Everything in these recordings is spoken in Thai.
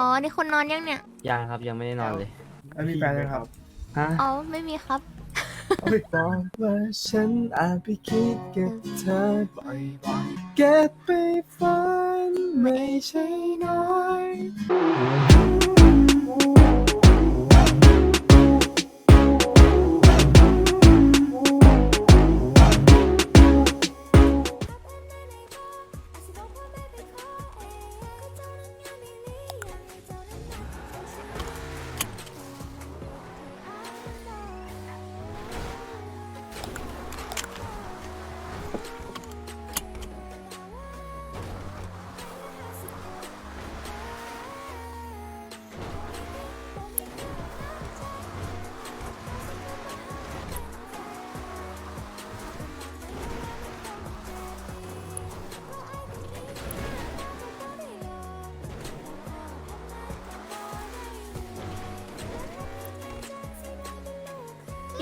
อ๋อ นี่คนนอนยังเนี่ย ยังครับยังไม่ได้นอนเลยแล้วมีแฟนยังครับฮะอ๋อ ไม่มีครับ บอกว่าฉันอาจไปคิดกับเธอบ่อยๆเก็บไปฝันไม่ใช่น้อย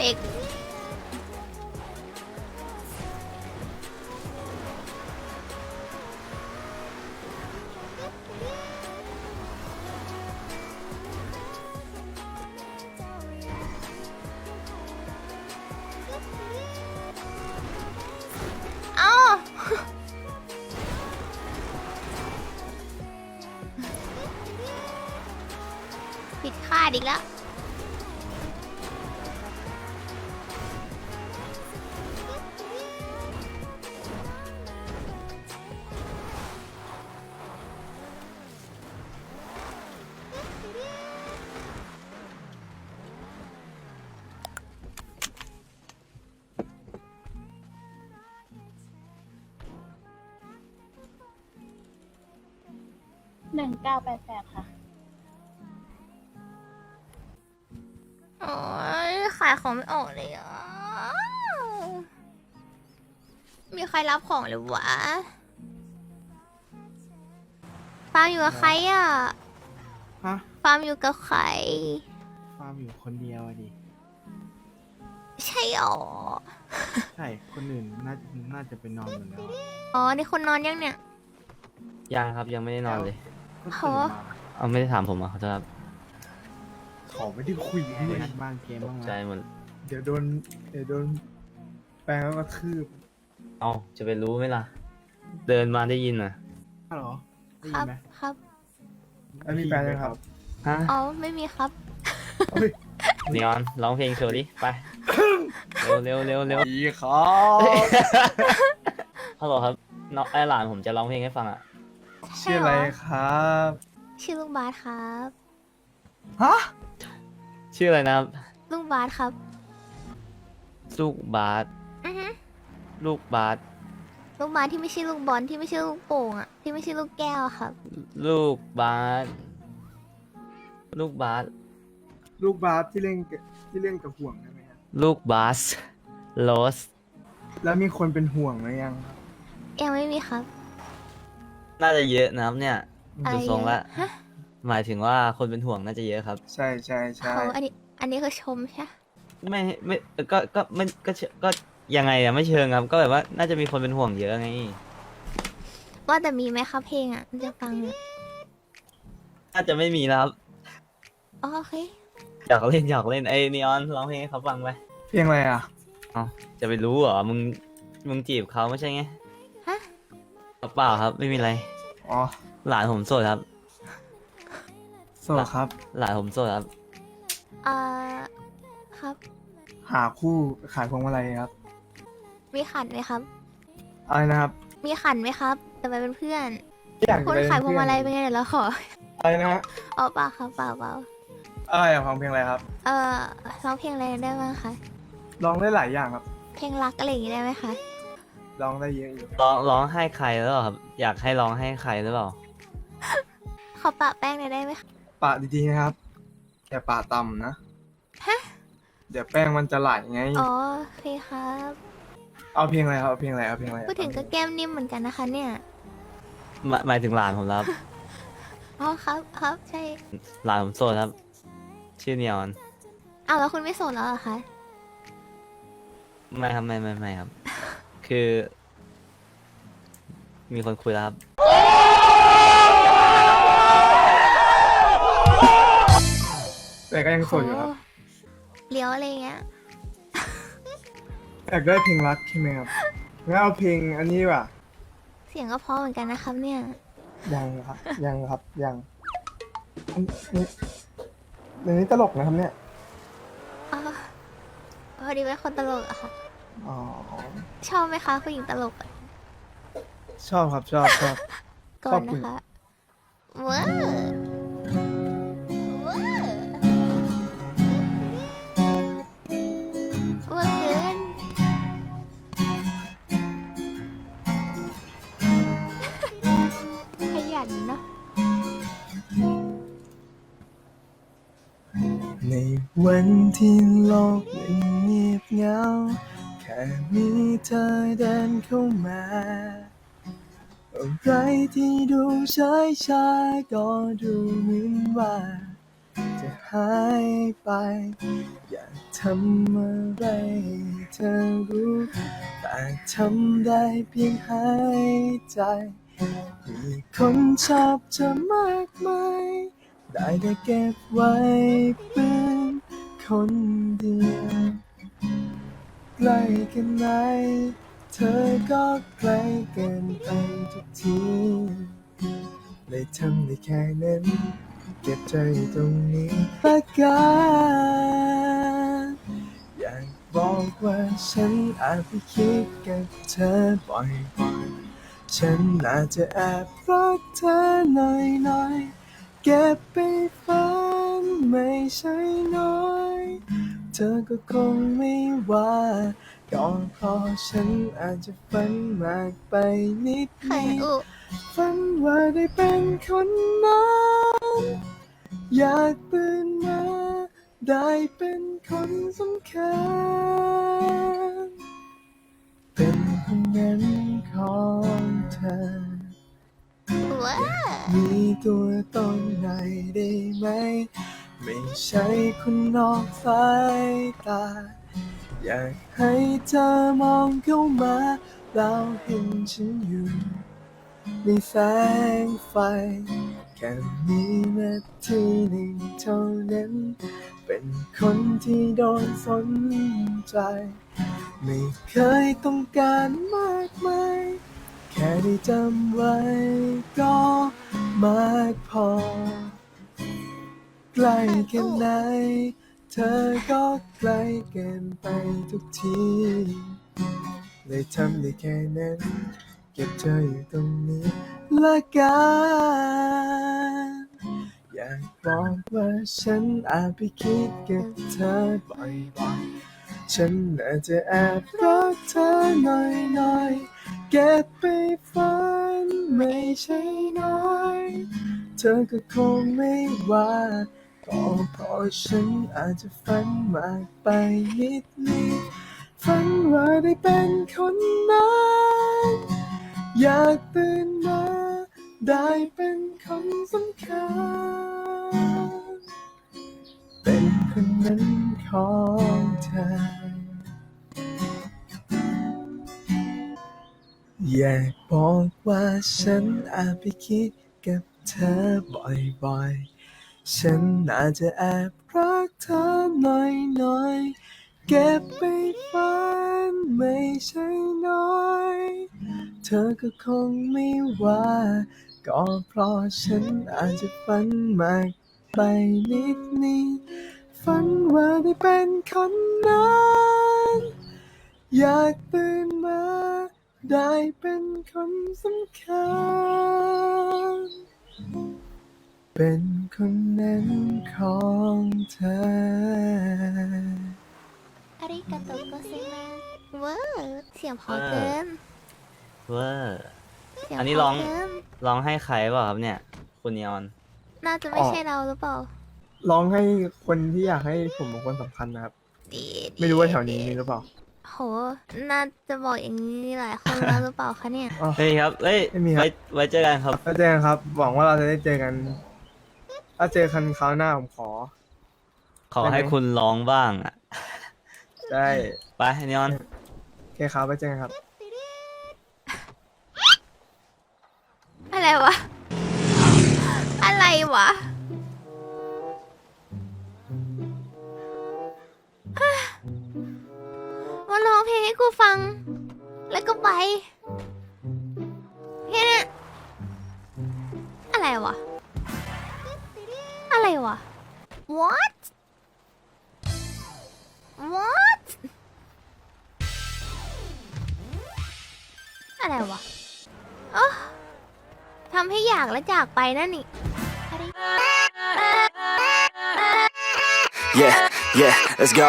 เล็ก เอ้า ผิดคาดอีกแล้ว หนึ่งเก้าแปดแปดค่ะ โอ้ยขายของไม่ออกเลยอะ มีใครรับของหรือวะ ฟาร์มอยู่กับใครอะ ฮะฟาร์มอยู่กับใคร ฟาร์มอยู่คนเดียวอะดิ ใช่หรอ ใช่ คนอื่นน่าน่าจะไปนอนหมดแล้วอะอ๋อ นี่คนนอนยังเนี่ย ยังครับยังไม่ได้นอนเลย ก็ตื่นมาเอาไม่ได้ถามผมอะเขาจะรับเขาไม่ได้คุยให้เล่นบ้านเกมตบ้างกไหมใจหมดเดี๋ยวโดนเดี๋ยวโดนแปลงแล้วก็ทืบเอาจะไปรู้ไหมล่ะ เดินมาได้ยินอะฮัลโหลได้คยิรันบไหมครับแล้วมีแฟนยังครับ ฮะอ๋อ ไม่มีครับเฮ้ยนีออนร้องเพลงโชว์ดิไปเร็วเร็วเร็วเร็วดีครับฮัลโหลครับน้องไอหลานผมจะร้องเพลงให้ฟังอะ ชื่ออะไรครับ ชื่อลุงบาสครับ ฮะ ชื่ออะไรนะครับ ลุงบาสครับ ลูกบาสอือฮึลูกบาสลูกบาสที่ไม่ใช่ลูกบอลที่ไม่ใช่ลูกโป่งอะ ที่ไม่ใช่ลูกแก้วอะครับ ลูกบาสลูกบาสลูกบาสที่เล่นกับที่เล่นกับห่วงได้ไหมครับลูกบาสโลสแล้วมีคนเป็นห่วงหรือยังครับยังไม่มีครับ น่าจะเยอะนะครับเนี่ยอะไรดูทรงละฮะหมายถึงว่าคนเป็นห่วงน่าจะเยอะครับ ใช่ใช่ใช่ เขาอันนี้ อันนี้คือชมใช่ปะไม่ไม่ก็ก็ไม่ก็เชก็ยังไงอะไม่เชิงครับ ก็แบบว่าน่าจะมีคนเป็นห่วงเยอะไง ว่าแต่มีไหมครับเพลงอะจะฟังอะน่าจะไม่มีแล้วครับอ๋อโอเค อยากเล่นอยากเล่นไอ้นีออนร้องเพลงให้เขาฟังไป เพลงอะไรอะเอาจะไปรู้เหรอมึงมึงจีบเขาไม่ใช่ไงฮะ เปล่าครับ ไม่มีอะไร อ๋อหลานผมโสดครับ โสดครับ หลานผมโสดครับ เอ่อครับ หาคู่ขายพวงมาลัยครับ มีขันไหมครับ อะไรนะครับมีขันไหมครับจะไปเป็นเพื่อน อยากคุณจะไปขายพวงมาลัยเป็เป็นนไงเดี๋ยวเราขออะไรนะฮะอ๋อเปล่าครับเปล่าเปล่าอะไรอะฟังเพลงอะไรครับ เอ่อร้องเพลงอะไรได้บ้างคะร้องได้หลายอย่างครับ เพลงรักอะไรอย่างงี้ได้ไหมคะ ร้องได้เยอะอยู่ร้องร้องให้ใครหรือเปล่าครับอยากให้ร้องให้ใครหรือเปล่าขอปะแป้งหน่อยได้ไหมคะปะดีๆนะครับอย่าปะต่ำนะฮะเดี๋ยวแป้งมันจะไหลไง อ๋อโอเคครับ เอาเพลงอะไรครับเอาเพลงอะไรเอาเพลงอะไรพูดถึงก็แก้มนิ่มเหมือนกันนะคะ เนี่ยหมายหมายถึงหลานผมแล้วครับ อ๋อครับครับใช่หลานผมโสดครับ ชื่อนีออนอ้าวแล้วคุณไม่โสดแล้วเหรอคะไม่ครับไม่ไม่ไม่ครับ คือ มีคนคุยแล้วครับก็ยังโสดอยู่ครับโหเลี้ยวอะไรเงี้ย อยากได้เพลงรักใช่ไหมครับงั้นเอาเพลงอันนี้ดีกว่าเสียงก็เพราะเหมือนกันนะครับเนี่ย ยังครับ ยังครับ ยังอันนี้เดี๋ยวนี้ตลกนะครับเนี่ย อ๋อพอดีเป็นคนตลกอะค่ะ อ๋อ ชอบไหมคะผู้หญิงตลกอะชอบครับชอบชอบ ก่อชอนบคุนะณคะเว้อเว้อเว้อเกินขยันเนาะในวันที่โลกมันเงียบเหงาแค่มีเธอเดินเข้ามาอะไรที่ดูใช้ชาก็ดูเหมือนว่า จะหายไป อยากทำอะไรเธอรู้แต่ทำได้เพียงหายใจ มีคนชอบเธอมากมายได้แต่เก็บไว้เป็นคนเดียว กล้กันไหน เธอก็ไกลเกินไปทุกทีเลยทำได้แค่นั้นเก็บใจตรงนี้ละกันอยากบอกว่าฉันอาจไปคิดกับเธอบ่อยๆ ฉันอาจจะแอบรักเธอหน่อยๆ เก็บไปฝันไม่ใช่น้อย เธอก็คงไม่ว่า ก็เพราะฉันอาจจะฝันมากไปนิดไข่นิด อุฝันว่าได้เป็นคนนั้นอยากตื่นมาได้เป็นคนสำคัญ ใช่คนนอกสายตา อยากให้เธอมองเข้ามาแล้วเห็นฉันอยู่ในแสงไฟ แค่มีนาทีหนึ่งเท่านั้น เป็นคนที่โดนสนใจ ไม่เคยต้องการมากมายแค่ได้จำไว้ก็มากพอ กล้แค่ไหน เธอก็ไกลเกินไปทุกทีเลยทำได้แค่นั้น เก็บเธออยู่ตรงนี้ละกันอยากบอกว่าฉันอาจไปคิดกับเธอบ่อยๆ ฉันอาจจะแอบรักเธอหน่อยๆ เก็บไปฝันไม่ใช่น้อย เธอก็คงไม่ว่า ก็เพราะฉันอาจจะฝันมากไปนิดนิดฝันว่าได้เป็นคนนั้นอยากตื่นมาได้เป็นคนสำคัญ เป็นคนนั้นของเธอ อยากบอกว่าฉันอาจไปคิดกับเธอบ่อยๆ ฉันอาจจะแอบรักเธอหน่อยๆเก็บไปฝันไม่ใช่น้อย เธอก็คงไม่ว่า ก็เพราะฉันอาจจะฝันมากไปนิดนิดฝันว่าได้เป็นคนนั้นอยากตื่นมา ได้เป็นคนสำคัญ เป็นคนนั้นของเธอ อาริกาโตโกเซมาเว้อเสียงเพอเกินเวอร์ เสียงอันนี้เพร้อองเกินร้องให้ใครเปล่าครับเนี่ย คุณนีออน น่าจะไม่อ๋อใช่เราหรือเปล่าร้องให้คนที่อยากให้ผมเป็นคนสำคัญนะครับ ดีดีไม่รู้ว่าแถวนี้มีหรือเปล่า โห น่าจะบอกอย่างนี้หลายคนแล้วหรือเปล่าคะเนี่ยอ๋อเฮ้ยครับเฮ้ยไม่มีครับ ไว้ไว้เจอกันครับ แล้วเจอกันครับ หวังว่าเราจะได้เจอกัน ถ้าเจอคันคราวหน้าผมขอ ขอให้คุณร้องบ้างอะ ได้ไปนิออน โอเคครับไปเจอกันครับ อะไรวะ อะไรวะ มาร้องเพลงให้กูฟัง แล้วก็ไปแค่นั้อะไรวะ อะไรวะ what what อะไรวะโอ้ทำให้อยากและจากไปนั่นนี่ Yeah, yeah, let's go.